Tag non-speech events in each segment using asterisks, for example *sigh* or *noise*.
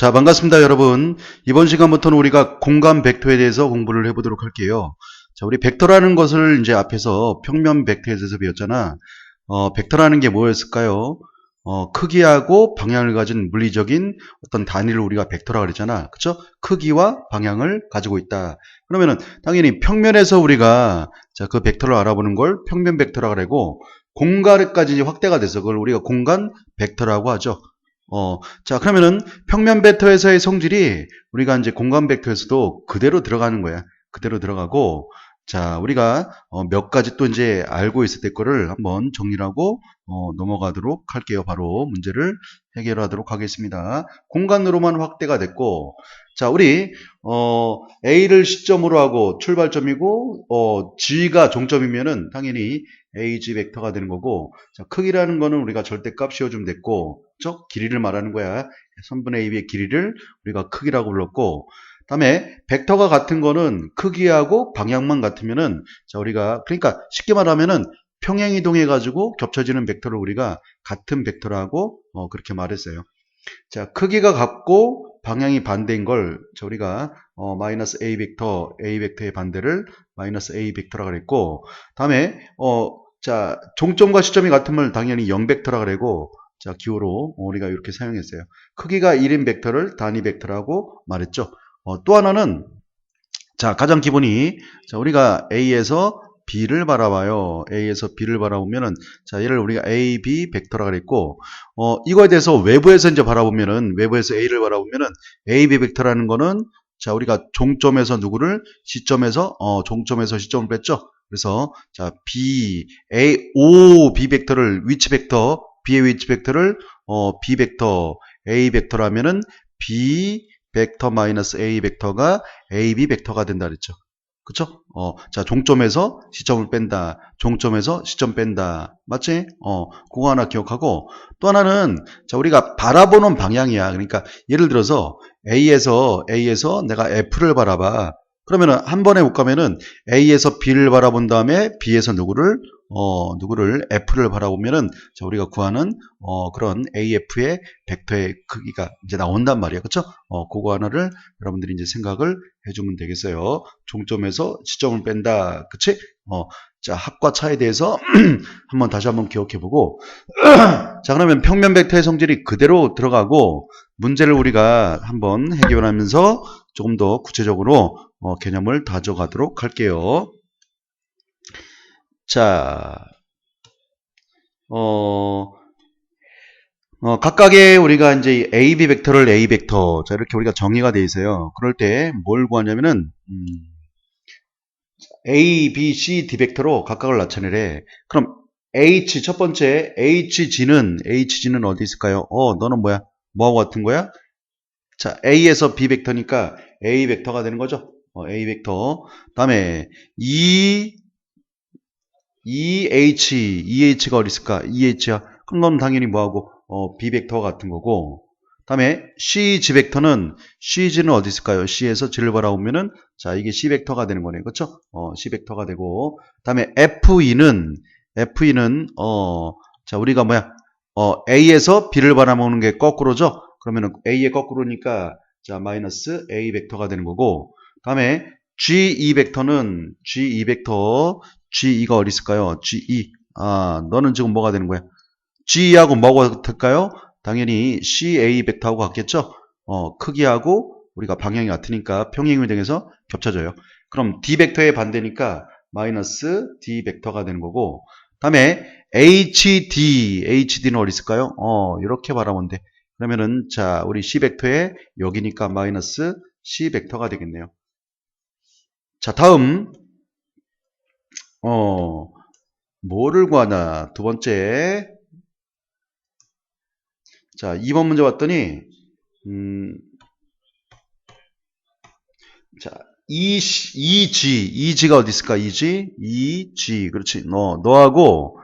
자, 반갑습니다, 여러분. 이번 시간부터는 우리가 공간 벡터에 대해서 공부를 해보도록 할게요. 자, 우리 벡터라는 것을 이제 앞에서 평면 벡터에 대해서 배웠잖아. 어, 벡터라는 게 뭐였을까요? 어, 크기하고 방향을 가진 물리적인 어떤 단위를 우리가 벡터라고 그랬잖아. 그쵸? 크기와 방향을 가지고 있다. 그러면은, 당연히 평면에서 우리가, 자, 그 벡터를 알아보는 걸 평면 벡터라고 그러고, 공간까지 확대가 돼서 그걸 우리가 공간 벡터라고 하죠. 어, 자, 그러면은 평면 벡터에서의 성질이 우리가 이제 공간 벡터에서도 그대로 들어가는 거야. 그대로 들어가고, 자, 우리가 어, 몇 가지 또 이제 알고 있을 때 거를 한번 정리하고 어, 넘어가도록 할게요. 바로 문제를 해결하도록 하겠습니다. 공간으로만 확대가 됐고, 자, 우리 어, A를 시점으로 하고 출발점이고, 어, G가 종점이면은 당연히 AG 벡터가 되는 거고, 자, 크기라는 거는 우리가 절대값 씌워주면 됐고, 저 길이를 말하는 거야. 선분의 AB의 길이를 우리가 크기라고 불렀고, 다음에 벡터가 같은 거는 크기하고 방향만 같으면은 자 우리가 그러니까 쉽게 말하면은 평행 이동해 가지고 겹쳐지는 벡터를 우리가 같은 벡터라고 어, 그렇게 말했어요. 자 크기가 같고 방향이 반대인 걸 자, 우리가 어, 마이너스 a 벡터 a 벡터의 반대를 마이너스 a 벡터라 그랬고 다음에 어, 자 종점과 시점이 같으면 당연히 0 벡터라 그러고 자 기호로 우리가 이렇게 사용했어요. 크기가 1인 벡터를 단위 벡터라고 말했죠. 어, 또 하나는 자 가장 기본이 자 우리가 A에서 B를 바라봐요. A에서 B를 바라보면은 자 얘를 우리가 A, B 벡터라 그랬고 어 이거에 대해서 외부에서 이제 바라보면은 외부에서 A를 바라보면은 A, B 벡터라는 거는 자 우리가 종점에서 누구를 시점에서 어 종점에서 시점을 뺐죠. 그래서 자 B, A, O, B 벡터를 위치 벡터 B의 위치 벡터를 어 B 벡터 A 벡터라면은 B 벡터 마이너스 A 벡터가 AB 벡터가 된다 그랬죠. 그쵸? 어, 자, 종점에서 시점을 뺀다. 종점에서 시점 뺀다. 맞지? 어, 그거 하나 기억하고, 또 하나는, 자, 우리가 바라보는 방향이야. 그러니까, 예를 들어서, A에서, A에서 내가 F를 바라봐. 그러면은, 한 번에 못 가면은, A에서 B를 바라본 다음에, B에서 누구를, 어, 누구를 F를 바라보면은, 자, 우리가 구하는, 어, 그런 AF의 벡터의 크기가 이제 나온단 말이야. 그쵸? 어, 그거 하나를 여러분들이 이제 생각을 해주면 되겠어요. 종점에서 시점을 뺀다. 그치? 어, 자, 합과 차에 대해서 *clears throat* 한번 다시 한번 기억해보고. *clears throat* 자, 그러면 평면 벡터의 성질이 그대로 들어가고, 문제를 우리가 한번 해결하면서 조금 더 구체적으로 어, 개념을 다져가도록 할게요. 자, 어, 어, 각각의 우리가 이제 A, B 벡터를 A 벡터, 자, 이렇게 우리가 정의가 돼 있어요. 그럴 때 뭘 구하냐면은, 음, A, B, C, D 벡터로 각각을 나타내래. 그럼 H, 첫 번째, HG는, HG는 어디 있을까요? 어, 너는 뭐야? 뭐하고 같은 거야? 자, A에서 B 벡터니까 A 벡터가 되는 거죠? 어, A 벡터. 다음에 E, EH, EH가 어디 있을까? EH야. 그럼 넌 당연히 뭐하고? 어, B 벡터 같은 거고. 다음에 CG 벡터는 CG는 어디 있을까요? C에서 G를 바라보면은 자 이게 C 벡터가 되는 거네요, 그렇죠? 어, C 벡터가 되고. 다음에 FE는 FE는 어 자 우리가 뭐야? 어 A에서 B를 바라보는 게 거꾸로죠? 그러면은 A의 거꾸로니까 자 마이너스 A 벡터가 되는 거고. 다음에 G2 벡터는 G2 벡터 G2가 어디 있을까요? G2 아 너는 지금 뭐가 되는 거야? G하고 뭐가 같을까요? 당연히 CA 벡터하고 같겠죠? 어, 크기하고 우리가 방향이 같으니까 평행이동해서 겹쳐져요. 그럼 D 벡터의 반대니까 마이너스 D 벡터가 되는 거고 다음에 HD, HD는 어디 있을까요? 어, 이렇게 바라보면 돼. 그러면은 자, 우리 C 벡터의 여기니까 마이너스 C 벡터가 되겠네요. 자, 다음 어, 뭐를 구하나? 두 번째 자, 2번 문제 봤더니, 음, 자, EG, EG가 어디 있을까? EG, EG, 그렇지. 너, 너하고,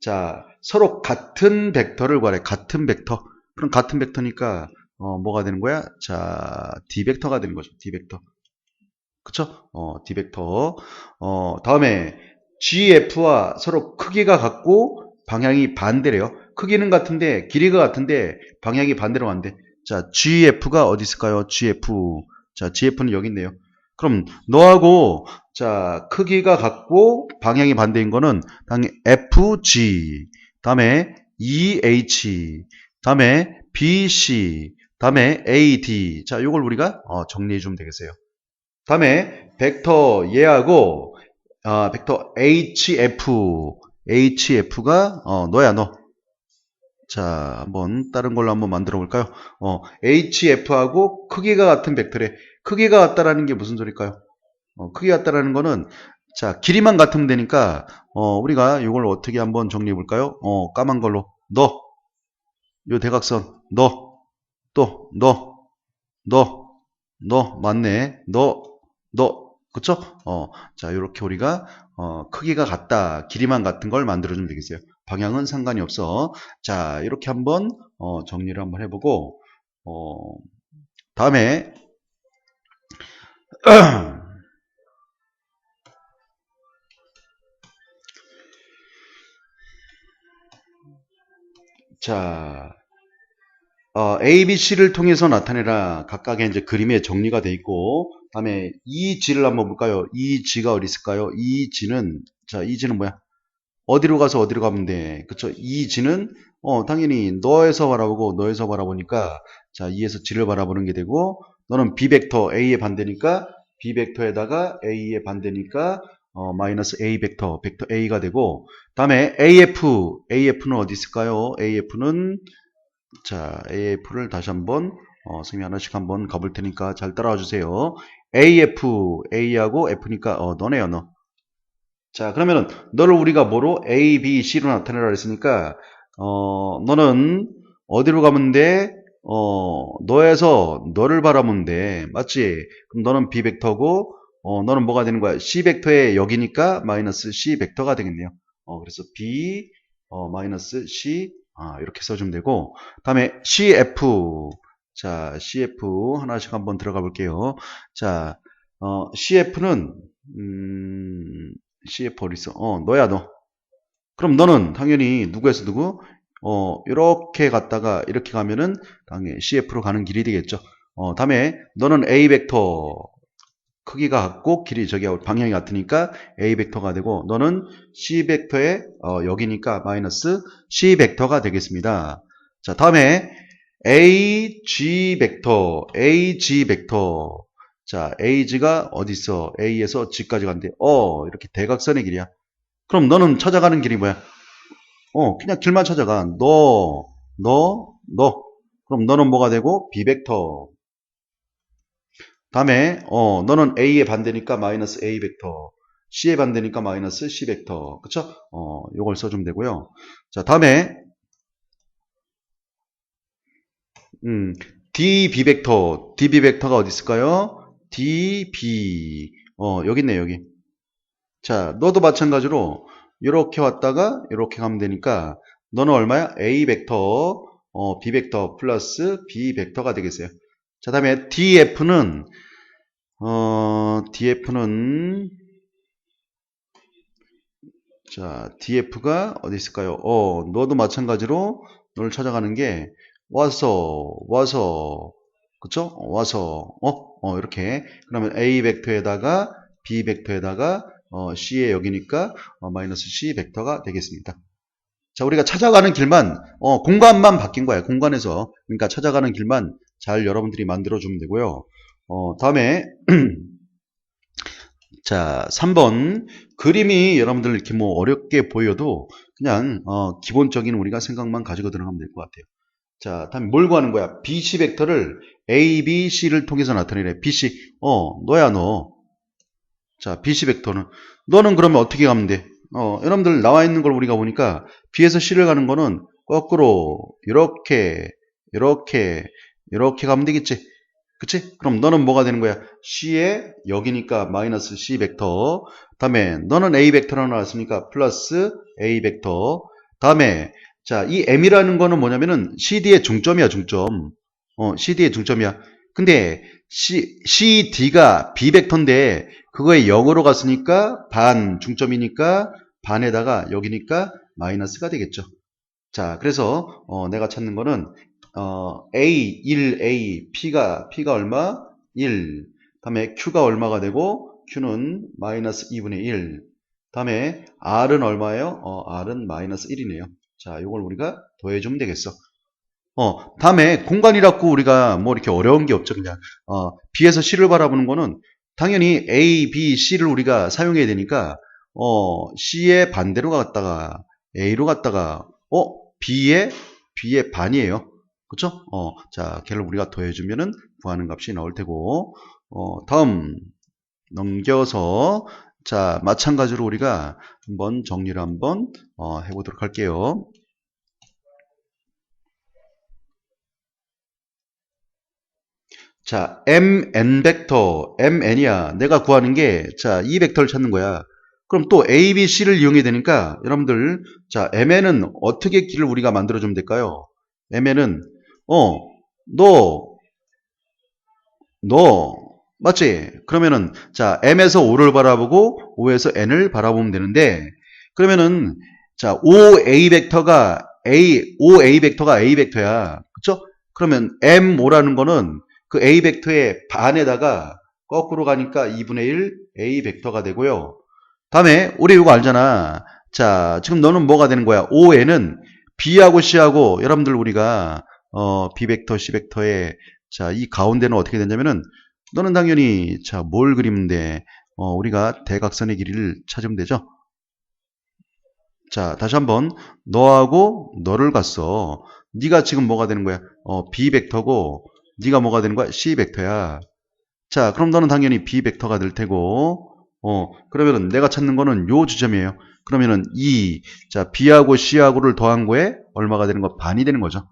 자, 서로 같은 벡터를 구하래. 같은 벡터. 그럼 같은 벡터니까, 어, 뭐가 되는 거야? 자, D 벡터가 되는 거죠. D 벡터. 그쵸? 어, D 벡터. 어, 다음에, GF와 서로 크기가 같고, 방향이 반대래요. 크기는 같은데 길이가 같은데 방향이 반대로 간대. 자, GF가 어디 있을까요? GF. 자, GF는 여기 있네요. 그럼 너하고 자, 크기가 같고 방향이 반대인 거는 당연히 FG. 다음에 EH. 다음에 BC. 다음에 AD. 자, 요걸 우리가 어, 정리해 주면 되겠어요. 다음에 벡터 얘하고 아, 벡터 HF. HF가 어, 너야 너. 자, 한번 다른 걸로 한번 만들어 볼까요? 어, HF하고 크기가 같은 벡터래. 크기가 같다라는 게 무슨 소리일까요? 어, 크기가 같다라는 거는 자, 길이만 같으면 되니까 어, 우리가 이걸 어떻게 한번 정리해 볼까요? 어, 까만 걸로 너. 요 대각선 너. 또 너. 너. 너 맞네. 너. 너. 그쵸? 어, 자, 요렇게 우리가 어, 크기가 같다. 길이만 같은 걸 만들어 주면 되겠어요. 방향은 상관이 없어. 자, 이렇게 한번 어, 정리를 한번 해보고 어, 다음에 *clears throat* 자, 어, A, B, C를 통해서 나타내라. 각각의 이제 그림에 정리가 돼 있고, 다음에 이 G를 한번 볼까요? 이 G가 어디 있을까요? 이 G는, 자, 이 G는 뭐야? 어디로 가서 어디로 가면 돼? 그쵸? 이 G는, 어, 당연히 너에서 바라보고 너에서 바라보니까, 자, 2에서 G를 바라보는 게 되고, 너는 B 벡터 A의 반대니까, B 벡터에다가 A의 반대니까, 어, 마이너스 A 벡터, 벡터 A가 되고, 다음에 AF, AF는 어디 있을까요? AF는, 자, AF를 다시 한번, 어, 선생님이 하나씩 한번 가볼 테니까 잘 따라와 주세요. AF, A하고 F니까, 어, 너네요, 너. 자, 그러면은, 너를 우리가 뭐로? A, B, C로 나타내라 그랬으니까, 어, 너는 어디로 가면 돼? 어, 너에서 너를 바라보면 돼. 맞지? 그럼 너는 B 벡터고, 어, 너는 뭐가 되는 거야? C 벡터의 여기니까 마이너스 C 벡터가 되겠네요. 어, 그래서 B, 어, 마이너스 C, 아, 이렇게 써주면 되고, 다음에 CF. 자, CF 하나씩 한번 들어가 볼게요. 자, 어, CF는, 음, CF 있어? 어, 너야, 너. 그럼 너는 당연히 누구에서 누구? 어, 이렇게 갔다가 이렇게 가면은 당연히 CF로 가는 길이 되겠죠. 어, 다음에 너는 A 벡터 크기가 같고 길이 저기 방향이 같으니까 A 벡터가 되고 너는 C 벡터의 어, 여기니까 마이너스 C 벡터가 되겠습니다. 자, 다음에 A, G 벡터, A, G 벡터. 자, AG가 어디 있어? A에서 G까지 간대. 어, 이렇게 대각선의 길이야. 그럼 너는 찾아가는 길이 뭐야? 어, 그냥 길만 찾아가. 너, 너, 너. 그럼 너는 뭐가 되고? B 벡터. 다음에 어, 너는 A의 반대니까 마이너스 A 벡터. C의 반대니까 마이너스 C 벡터. 그쵸? 어, 요걸 써주면 되고요. 자, 다음에 음, DB 벡터. DB 벡터가 어디 있을까요? DB. 어, 여기 있네, 여기. 자, 너도 마찬가지로 이렇게 왔다가 이렇게 가면 되니까 너는 얼마야? A 벡터, 어, B 벡터 플러스 B 벡터가 되겠어요. 자, 다음에 DF는 어, DF는 자, DF가 어디 있을까요? 어, 너도 마찬가지로 너를 찾아가는 게 와서 와서 그쵸? 와서 어, 어 이렇게 그러면 A 벡터에다가 B 벡터에다가 어, C의 여기니까 어, 마이너스 C 벡터가 되겠습니다. 자, 우리가 찾아가는 길만 어, 공간만 바뀐 거예요. 공간에서 그러니까 찾아가는 길만 잘 여러분들이 만들어 주면 되고요. 어, 다음에 *clears throat* 자 3번 그림이 여러분들 이렇게 뭐 어렵게 보여도 그냥 어, 기본적인 우리가 생각만 가지고 들어가면 될 것 같아요. 자 다음에 뭘 구하는 거야? BC 벡터를 A, B, C를 통해서 나타내래. BC 어 너야 너. 자 BC 벡터는 너는 그러면 어떻게 가면 돼? 어 여러분들 나와 있는 걸 우리가 보니까 B에서 C를 가는 거는 거꾸로 이렇게 이렇게 이렇게 가면 되겠지. 그치? 그럼 너는 뭐가 되는 거야? C의 여기니까 마이너스 C 벡터. 다음에 너는 A 벡터라고 나왔으니까 플러스 A 벡터. 다음에 자, 이 M이라는 거는 뭐냐면은 CD의 중점이야, 중점. 어, CD의 중점이야. 근데 C, CD가 B 벡터인데 그거에 0으로 갔으니까 반 중점이니까 반에다가 여기니까 마이너스가 되겠죠. 자, 그래서 어, 내가 찾는 거는 어, A, 1A, P가, P가 얼마? 1. 다음에 Q가 얼마가 되고, Q는 마이너스 2분의 1. 다음에 R은 얼마예요? 어, R은 마이너스 1이네요. 자, 이걸 우리가 더해주면 되겠어. 어, 다음에 공간이라고 우리가 뭐 이렇게 어려운 게 없죠. 그냥, 어, B에서 C를 바라보는 거는 당연히 A, B, C를 우리가 사용해야 되니까, 어, C의 반대로 갔다가, A로 갔다가, 어, B의, B의 반이에요. 그쵸? 어, 자, 걔를 우리가 더해주면은 구하는 값이 나올 테고, 어, 다음, 넘겨서, 자, 마찬가지로 우리가 한번 정리를 한번, 어, 해보도록 할게요. 자, mn 벡터, mn이야. 내가 구하는 게, 자, 이 벡터를 찾는 거야. 그럼 또 a, b, c를 이용해야 되니까, 여러분들, 자, mn은 어떻게 길을 우리가 만들어주면 될까요? mn은, 어, 너, 너, 맞지? 그러면은, 자, m에서 5를 바라보고, 5에서 n을 바라보면 되는데, 그러면은, 자, 5a 벡터가 a, 5a 벡터가 a 벡터야. 그쵸? 그러면 m5라는 거는 그 a 벡터의 반에다가 거꾸로 가니까 2분의 1 a 벡터가 되고요. 다음에 우리 이거 알잖아. 자, 지금 너는 뭐가 되는 거야? 5에는 b하고 c하고 여러분들 우리가 어, b 벡터, c 벡터의 자, 이 가운데는 어떻게 되냐면은 너는 당연히 자, 뭘 그리면 돼? 어, 우리가 대각선의 길이를 찾으면 되죠. 자, 다시 한번 너하고 너를 갔어. 네가 지금 뭐가 되는 거야? 어, b 벡터고 네가 뭐가 되는 거야? C 벡터야. 자, 그럼 너는 당연히 B 벡터가 될 테고, 어, 그러면은 내가 찾는 거는 요 지점이에요. 그러면은 이, 자, B하고 C하고를 더한 거에 얼마가 되는 거? 반이 되는 거죠.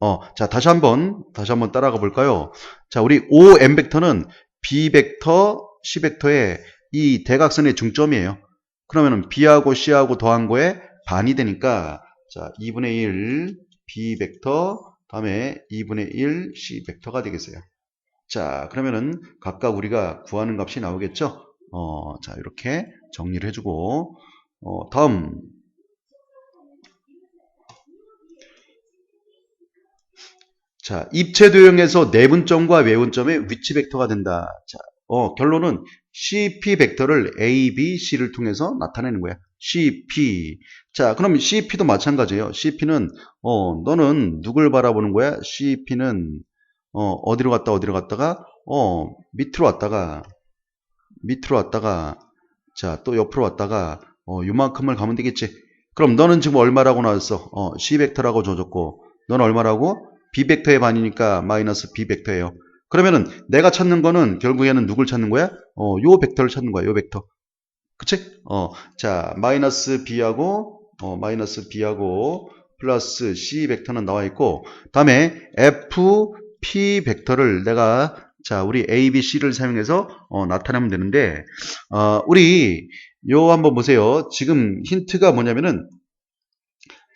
어, 자, 다시 한번, 다시 한번 따라가 볼까요? 자, 우리 OM 벡터는 B 벡터, C 벡터의 이 대각선의 중점이에요. 그러면은 B하고 C하고 더한 거에 반이 되니까, 자, 2분의 1 B 벡터, 다음에 2분의 1 C 벡터가 되겠어요. 자, 그러면은 각각 우리가 구하는 값이 나오겠죠? 어, 자, 이렇게 정리를 해주고, 어, 다음. 자, 입체 도형에서 내분점과 외분점의 위치 벡터가 된다. 자, 어, 결론은 CP 벡터를 A, B, C를 통해서 나타내는 거야. CP. 자, 그럼 CP도 마찬가지예요. CP는 어, 너는 누굴 바라보는 거야? CP는 어, 어디로 갔다 어디로 갔다가 어, 밑으로 왔다가 밑으로 왔다가 자, 또 옆으로 왔다가 어, 요만큼을 가면 되겠지. 그럼 너는 지금 얼마라고 나왔어? 어, C 벡터라고 줘줬고 너는 얼마라고? B 벡터의 반이니까 마이너스 B 벡터예요. 그러면은 내가 찾는 거는 결국에는 누굴 찾는 거야? 어, 요 벡터를 찾는 거야. 요 벡터. 그치? 어, 자, 마이너스 B하고 어, 마이너스 B하고 플러스 C 벡터는 나와 있고 다음에 F, P 벡터를 내가 자, 우리 A, B, C를 사용해서 어, 나타내면 되는데 어, 우리 요 한번 보세요. 지금 힌트가 뭐냐면은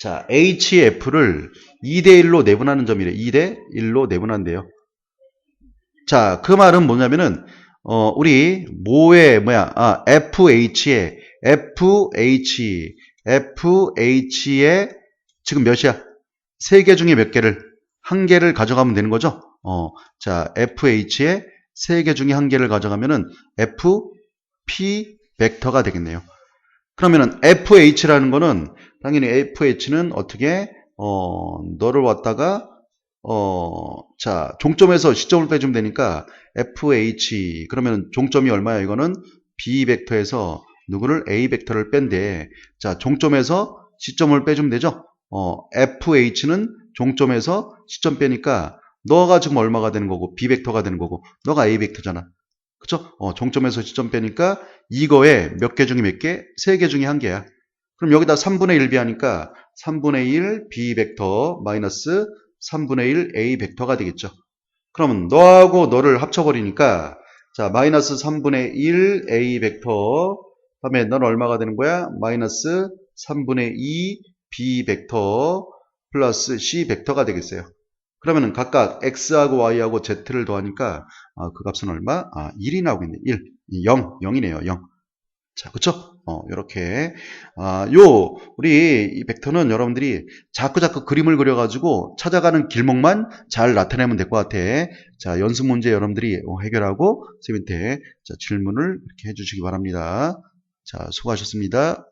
자, HF를 2대1로 내분하는 점이래. 2대1로 내분한대요. 자, 그 말은 뭐냐면은, 어, 우리, 뭐에, 뭐야, 아, FH에, FH, FH에, 지금 몇이야? 세 개 중에 몇 개를? 한 개를 가져가면 되는 거죠? 어, 자, FH에 세 개 중에 한 개를 가져가면은 FP 벡터가 되겠네요. 그러면은 FH라는 거는 당연히 FH는 어떻게 어 너를 왔다가 어 자 종점에서 시점을 빼주면 되니까 FH 그러면 종점이 얼마야? 이거는 B 벡터에서 누구를? A 벡터를 뺀데 자 종점에서 시점을 빼주면 되죠? 어 FH는 종점에서 시점 빼니까 너가 지금 얼마가 되는 거고? B 벡터가 되는 거고? 너가 A 벡터잖아 그쵸? 어, 종점에서 시점 빼니까 이거에 몇 개 중에 몇 개? 세 개 중에 한 개야. 그럼 여기다 3분의 1 비하니까 3분의 1 B 벡터 마이너스 3분의 1 A 벡터가 되겠죠. 그러면 너하고 너를 합쳐버리니까 자 마이너스 3분의 1 A 벡터 다음에 너는 얼마가 되는 거야? 마이너스 3분의 2 B 벡터 플러스 C 벡터가 되겠어요. 그러면은 각각 x하고 y하고 z를 더하니까 아, 그 값은 얼마? 아, 1이 나오겠네. 1. 0. 0이네요. 0. 자, 그쵸? 어, 요렇게. 아, 요, 우리 이 벡터는 여러분들이 자꾸 자꾸 그림을 그려가지고 찾아가는 길목만 잘 나타내면 될 것 같아. 자, 연습 문제 여러분들이 어, 해결하고, 쌤한테 자, 질문을 이렇게 해주시기 바랍니다. 자, 수고하셨습니다.